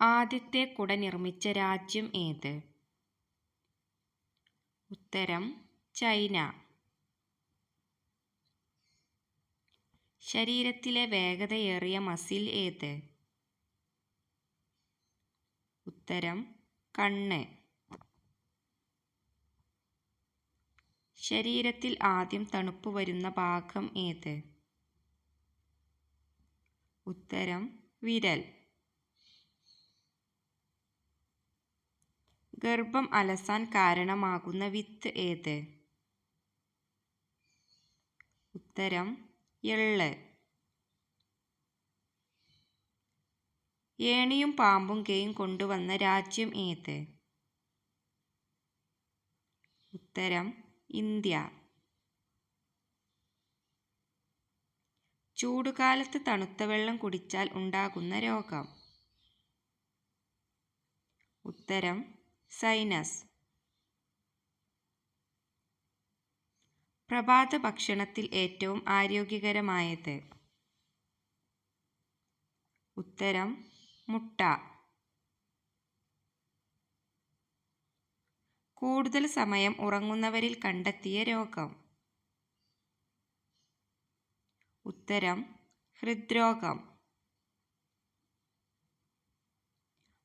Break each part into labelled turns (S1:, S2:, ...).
S1: ആദ്യത്തെ കുട നിർമ്മിച്ച രാജ്യം ഏത്? ഉത്തരം ചൈന. ശരീരത്തിലെ വേഗതയേറിയ മസിൽ ഏത്? ഉത്തരം കണ്ണ്. ശരീരത്തിൽ ആദ്യം തണുപ്പ് വരുന്ന ഭാഗം ഏത്? ഉത്തരം വിരൽ. ഗർഭം അലസാൻ കാരണമാകുന്ന വിത്ത് ഏത്? ഉത്തരം എള്ള്. ഏണിയും പാമ്പും കേയും കൊണ്ടുവന്ന രാജ്യം ഏത്? ഉത്തരം ഇന്ത്യ. ചൂടുകാലത്ത് തണുത്ത വെള്ളം കുടിച്ചാൽ ഉണ്ടാകുന്ന രോഗം? ഉത്തരം സൈനസ്. പ്രഭാത ഭക്ഷണത്തിൽ ഏറ്റവും ആരോഗ്യകരമായത്? ഉത്തരം മുട്ട. കൂടുതൽ സമയം ഉറങ്ങുന്നവരിൽ കണ്ടെത്തിയ രോഗം? ഉത്തരം ഹൃദ്രോഗം.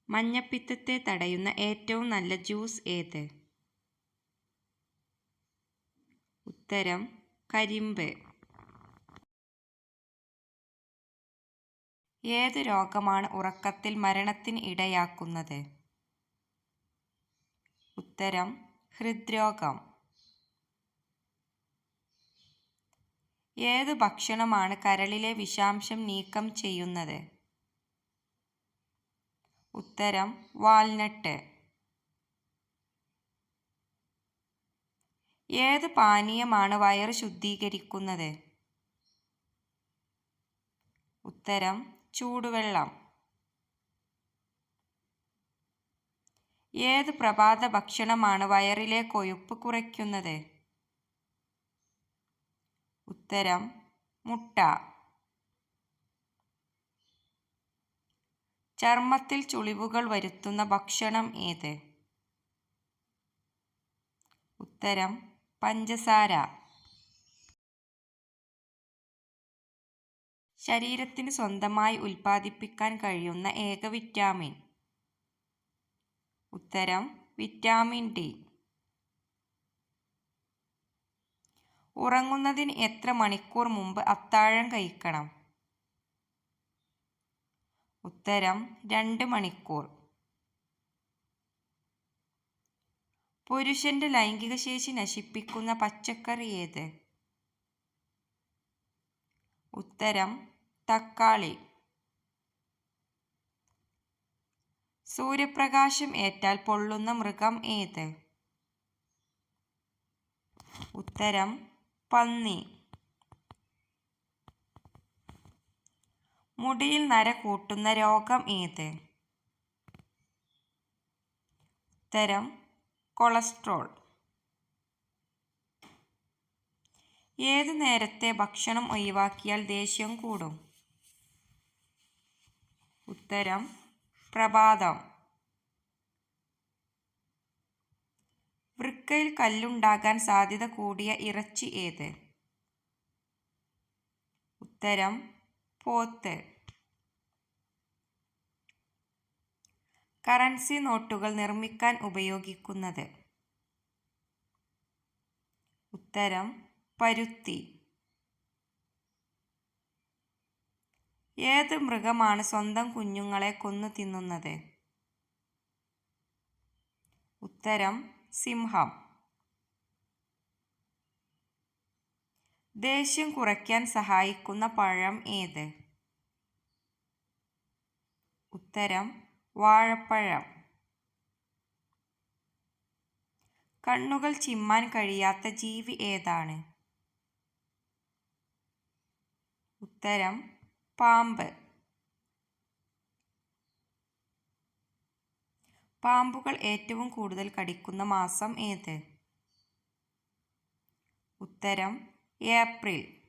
S1: മഞ്ഞപ്പിത്തത്തെ തടയുന്ന ഏറ്റവും നല്ല ജ്യൂസ് ഏത്? ഉത്തരം കരിമ്പ്. ഏത് രോഗമാണ് ഉറക്കത്തിൽ മരണത്തിന് ഇടയാക്കുന്നത്? ഉത്തരം ഹൃദ്രോഗം. ഏത് ഭക്ഷണമാണ് കരളിലെ വിഷാംശം നീക്കം ചെയ്യുന്നത്? ഉത്തരം വാൽനട്ട് ഏത് പാനീയമാണ് വയറ് ശുദ്ധീകരിക്കുന്നത്? ഉത്തരം ചൂടുവെള്ളം. ഏത് പ്രഭാത ഭക്ഷണമാണ് വയറിലെ കൊഴുപ്പ് കുറയ്ക്കുന്നത്? ഉത്തരം മുട്ട. ചർമ്മത്തിൽ ചുളിവുകൾ വരുത്തുന്ന ഭക്ഷണം ഏത്? ഉത്തരം പഞ്ചസാര. ശരീരത്തിന് സ്വന്തമായി ഉൽപ്പാദിപ്പിക്കാൻ കഴിയുന്ന ഏക വിറ്റാമിൻ? ഉത്തരം വിറ്റാമിൻ ഡി. ഉറങ്ങുന്നതിന് എത്ര മണിക്കൂർ മുമ്പ് അത്താഴം കഴിക്കണം? ഉത്തരം രണ്ട് മണിക്കൂർ. പുരുഷന്റെ ലൈംഗിക ശേഷി നശിപ്പിക്കുന്ന പച്ചക്കറി ഏത്? ഉത്തരം തക്കാളി. സൂര്യപ്രകാശം ഏറ്റാൽ പൊള്ളുന്ന മൃഗം ഏത്? ഉത്തരം പന്നി. മുടിയിൽ നര കൂട്ടുന്ന രോഗം ഏത്? തരം കൊളസ്ട്രോൾ. ഏത് നേരത്തെ ഭക്ഷണം ഒഴിവാക്കിയാൽ ദേഷ്യം കൂടും? ഉത്തരം പ്രഭാതം. വൃക്കയിൽ കല്ലുണ്ടാകാൻ സാധ്യത കൂടിയ ഇറച്ചി ഏത്? ഉത്തരം പോത്ത്. കറൻസി നോട്ടുകൾ നിർമ്മിക്കാൻ ഉപയോഗിക്കുന്നത്? ഉത്തരം പരുത്തി. ഏത് മൃഗമാണ് സ്വന്തം കുഞ്ഞുങ്ങളെ കൊന്നു തിന്നുന്നത്? ഉത്തരം സിംഹം. ദേഷ്യം കുറയ്ക്കാൻ സഹായിക്കുന്ന പഴം ഏത്? ഉത്തരം വാഴപ്പഴം. കണ്ണുകൾ ചിമ്മാൻ കഴിയാത്ത ജീവി ഏതാണ്? ഉത്തരം പാമ്പ്. പാമ്പുകൾ ഏറ്റവും കൂടുതൽ കടിക്കുന്ന മാസം ഏത്? ഉത്തരം ഏപ്രിൽ.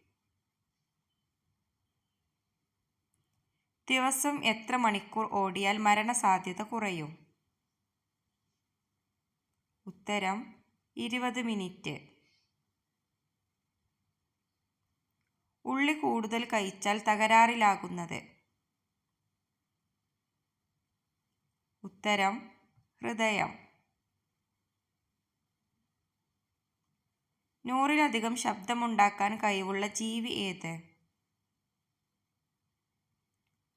S1: ദിവസം എത്ര മണിക്കൂർ ഓടിയാൽ മരണസാധ്യത കുറയും? ഉത്തരം ഇരുപത് മിനിറ്റ്. ഉള്ളി കൂടുതൽ കഴിച്ചാൽ തകരാറിലാകുന്നത്. ഉത്തരം ഹൃദയം. നൂറിലധികം ശബ്ദമുണ്ടാക്കാൻ കഴിവുള്ള ജീവി ഏത്?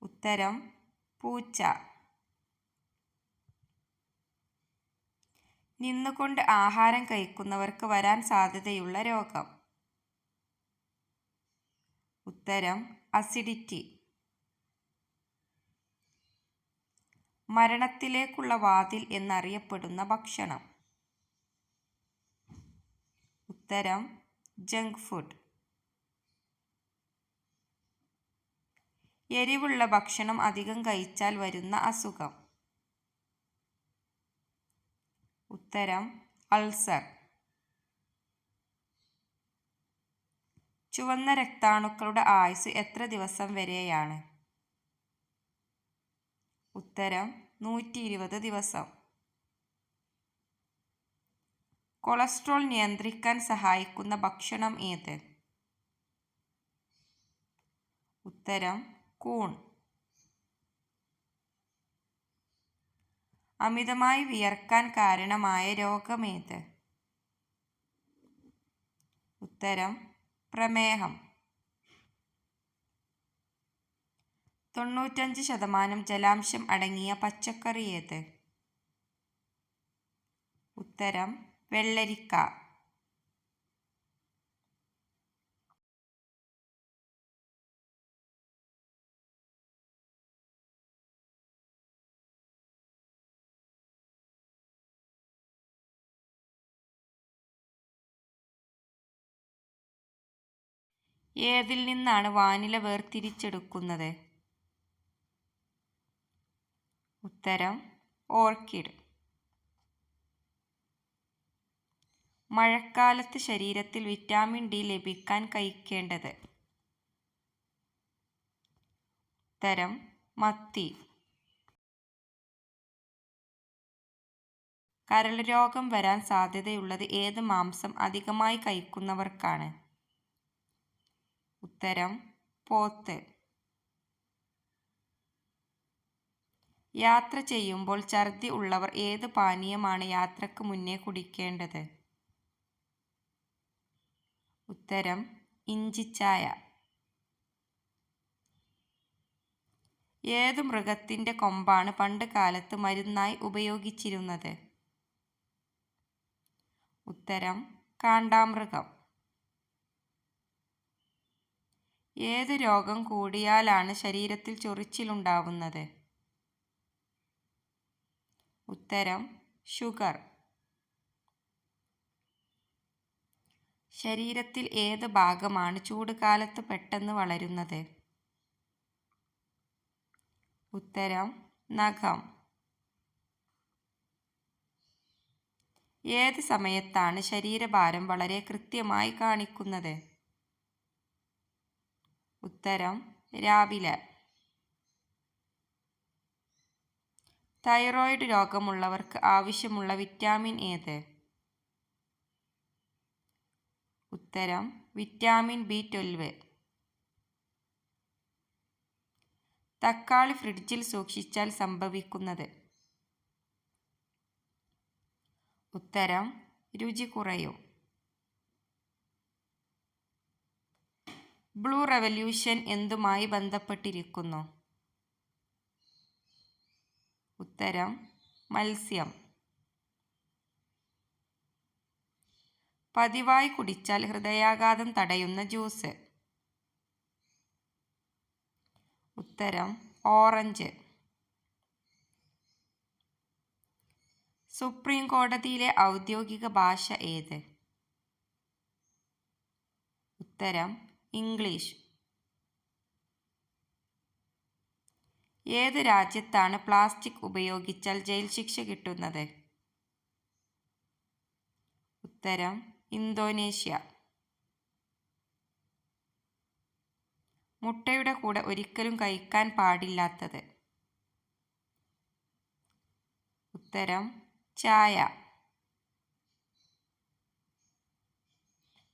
S1: ഉത്തരം പൂച്ച. നിന്നുകൊണ്ട് ആഹാരം കഴിക്കുന്നവർക്ക് വരാൻ സാധ്യതയുള്ള രോഗം. ഉത്തരം അസിഡിറ്റി മരണത്തിലേക്കുള്ള വാതിൽ എന്നറിയപ്പെടുന്ന ഭക്ഷണം. ഉത്തരം ജങ്ക് ഫുഡ്. എരിവുള്ള ഭക്ഷണം അധികം കഴിച്ചാൽ വരുന്ന അസുഖം. ഉത്തരം അൾസർ. ചുവന്ന രക്താണുക്കളുടെ ആയുസ് എത്ര ദിവസം വരെയാണ്? ഉത്തരം നൂറ്റി ദിവസം. കൊളസ്ട്രോൾ നിയന്ത്രിക്കാൻ സഹായിക്കുന്ന ഭക്ഷണം ഏത്? ഉത്തരം കൂൺ. അമിതമായി വിയർക്കാൻ കാരണമായ രോഗമേത് ഉത്തരം പ്രമേഹം. തൊണ്ണൂറ്റഞ്ച് ശതമാനം ജലാംശം അടങ്ങിയ പച്ചക്കറി ഏത്? ഉത്തരം വെള്ളരിക്ക. ഏതിൽ നിന്നാണ് വാനില വേർതിരിച്ചെടുക്കുന്നത്? ഉത്തരം ഓർക്കിഡ്. മഴക്കാലത്ത് ശരീരത്തിൽ വിറ്റാമിൻ ഡി ലഭിക്കാൻ കഴിക്കേണ്ടത്. തരം മത്തി. കരൾ രോഗം വരാൻ സാധ്യതയുള്ളത് ഏത് മാംസം അധികമായി കഴിക്കുന്നവർക്കാണ്? ഉത്തരം പോത്ത്. യാത്ര ചെയ്യുമ്പോൾ ഛർദി ഉള്ളവർ ഏത് പാനീയമാണ് യാത്രയ്ക്ക് മുന്നേ കുടിക്കേണ്ടത്? ഉത്തരം ഇഞ്ചിച്ചായ ഏതു മൃഗത്തിന്റെ കൊമ്പാണ് പണ്ട് കാലത്ത് മരുന്നായി ഉപയോഗിച്ചിരുന്നത്? ഉത്തരം കാണ്ടാമൃഗം. ഏത് രോഗം കൂടിയാലാണ് ശരീരത്തിൽ ചൊറിച്ചിലുണ്ടാവുന്നത്? ഉത്തരം ഷുഗർ. ശരീരത്തിൽ ഏത് ഭാഗമാണ് ചൂട് ചൂടുകാലത്ത് പെട്ടെന്ന് വളരുന്നത്? ഉത്തരം നഖം. ഏത് സമയത്താണ് ശരീരഭാരം വളരെ കൃത്യമായി കാണിക്കുന്നത്? ഉത്തരം രാവിലെ. തൈറോയിഡ് രോഗമുള്ളവർക്ക് ആവശ്യമുള്ള വിറ്റാമിൻ ഏത്? ഉത്തരം വിറ്റാമിൻ ബി ട്വൽവ്. തക്കാളി ഫ്രിഡ്ജിൽ സൂക്ഷിച്ചാൽ സംഭവിക്കുന്നത്. ഉത്തരം രുചി കുറയും. ബ്ലൂ റെവല്യൂഷൻ എന്തുമായി ബന്ധപ്പെട്ടിരിക്കുന്നു? ഉത്തരം മത്സ്യം. പതിവായി കുടിച്ചാൽ ഹൃദയാഘാതം തടയുന്ന ജ്യൂസ്. ഉത്തരം ഓറഞ്ച്. സുപ്രീം കോടതിയിലെ ഔദ്യോഗിക ഭാഷ ഏത്? ഉത്തരം ഇംഗ്ലീഷ്. ഏത് രാജ്യത്താണ് പ്ലാസ്റ്റിക് ഉപയോഗിച്ചാൽ ജയിൽ ശിക്ഷ കിട്ടുന്നത്? ഉത്തരം ഇന്തോനേഷ്യ. മുട്ടയുടെ കൂടെ ഒരിക്കലും കഴിക്കാൻ പാടില്ലാത്തത്. ഉത്തരം ചായ.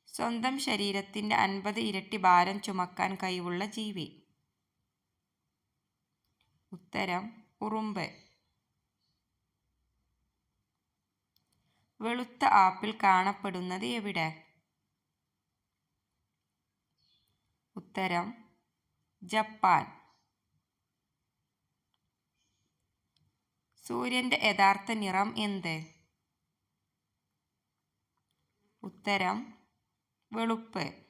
S1: സ്വന്തം ശരീരത്തിന്റെ അൻപത് ഇരട്ടി ഭാരം ചുമക്കാൻ കഴിവുള്ള ജീവി. ഉത്തരം ഉറുമ്പ്. വെളുത്ത ആപ്പിൾ കാണപ്പെടുന്നത് എവിടെ? ഉത്തരം ജപ്പാൻ. സൂര്യന്റെ യഥാർത്ഥ നിറം എന്ത്? ഉത്തരം വെളുപ്പ്.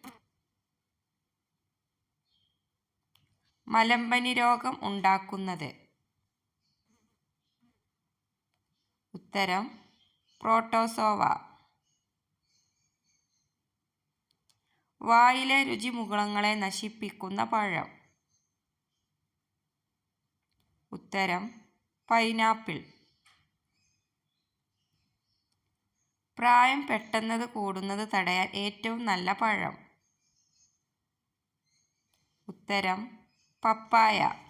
S1: മലമ്പനി രോഗം ഉണ്ടാക്കുന്നത്? ഉത്തരം പ്രോട്ടോസോവ. വായിലെ രുചിമുകുളങ്ങളെ നശിപ്പിക്കുന്ന പഴം. ഉത്തരം പൈനാപ്പിൾ. പ്രായം പെട്ടെന്നത് കൂടുന്നത് തടയാൻ ഏറ്റവും നല്ല പഴം. ഉത്തരം പപ്പായ.